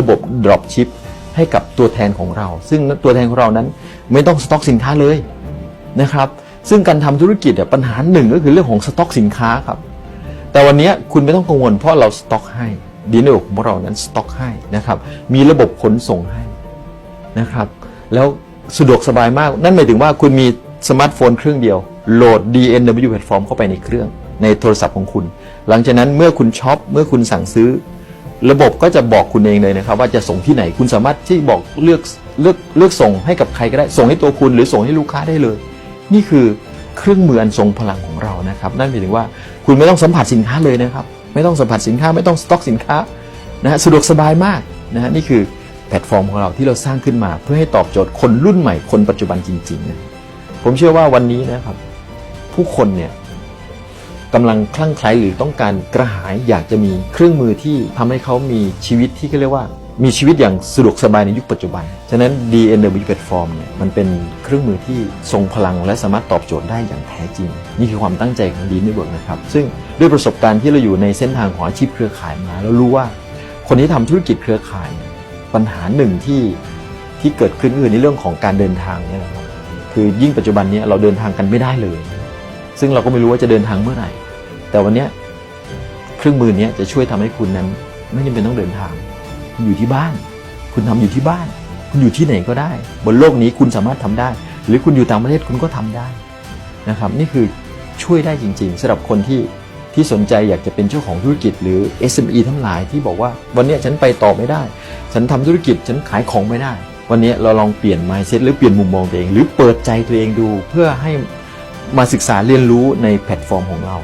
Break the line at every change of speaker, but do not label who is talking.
ระบบ drop ship ให้กับตัวแทนของเรา ซึ่งตัวแทนของเรานั้นไม่ต้องสต็อกสินค้าเลยนะครับ ซึ่งการทำธุรกิจปัญหาหนึ่งก็คือเรื่องของสต็อกสินค้าครับ แต่วันนี้คุณไม่ต้องกังวลเพราะเราสต็อกให้ดีเนอร์ของเรานั้นสต็อกให้นะครับ มีระบบขนส่งให้นะครับ แล้วสะดวกสบายมาก นั่นหมายถึงว่าคุณมีสมาร์ทโฟนเครื่องเดียว โหลด DNW Platform เข้าไปในเครื่อง ในโทรศัพท์ของคุณ หลังจากนั้นเมื่อคุณช็อปเมื่อคุณสั่งซื้อ ระบบก็จะบอกคุณเองเลยนะครับ ว่าจะส่งที่ไหนคุณสามารถที่บอกเลือกเลือกเลือกส่งให้กับใครก็ได้ส่งให้ตัวคุณหรือส่งให้ลูกค้าได้เลย นี่คือเครื่องมืออันทรงพลังของเรานะครับ นั่นหมายถึงว่าคุณไม่ต้องสัมผัสสินค้าเลยนะครับ ไม่ต้องสัมผัสสินค้าไม่ต้องสต็อกสินค้านะฮะสะดวกสบายมากนะฮะนี่คือแพลตฟอร์มของเราที่เราสร้างขึ้นมา เพื่อให้ตอบโจทย์คนรุ่นใหม่คนปัจจุบันจริงๆนะผมเชื่อว่าวันนี้นะครับ ผู้คนเนี่ย กำลังคลั่งไคล้หรือต้องการกระหายอยากจะมีเครื่องมือที่ทำให้เขามีชีวิตที่เขาเรียกว่า มีชีวิตอย่างสะดวกสบายในยุคปัจจุบัน ฉะนั้น DNW Platform เนี่ยมันเป็นเครื่องมือที่ทรงพลังและสามารถตอบโจทย์ได้อย่างแท้จริง นี่คือความตั้งใจของ d n e t w o r k นะครับ ซึ่งด้วยประสบการณ์ที่เราอยู่ในเส้นทางของอาชีพเครือข่ายมาแล้วรู้ว่า คนที่ทำธุรกิจเครือข่าย ปัญหาหนึ่งที่ที่เกิดขึ้นก็คือในเรื่องของการเดินทางเนี่ยนะครับคือยิ่งปัจจุบันนี้เราเดินทางกันไม่ได้เลย ซึ่งเราก็ไม่รู้ว่าจะเดินทางเมื่อไหร่ แต่วันนี้เครื่องมือเนี้ยจะช่วยทำให้คุณนั้น ไม่จำเป็นต้องเดินทางคุณอยู่ที่บ้าน คุณทำอยู่ที่บ้าน คุณอยู่ที่ไหนก็ได้ บนโลกนี้คุณสามารถทำได้ หรือคุณอยู่ต่างประเทศคุณก็ทำได้นะครับ นี่คือช่วยได้จริง ๆสำหรับคนที่ที่สนใจอยากจะเป็นเจ้าของธุรกิจหรือ SME ทั้งหลายที่บอกว่าวันนี้ฉันไปต่อไม่ได้ ฉันทำธุรกิจฉันขายของไม่ได้ วันนี้เราลองเปลี่ยน mindset หรือเปลี่ยนมุมมองตัวเอง หรือเปิดใจตัวเองดูเพื่อให้มาศึกษาเรียนรู้ในแพลตฟอร์มของเรา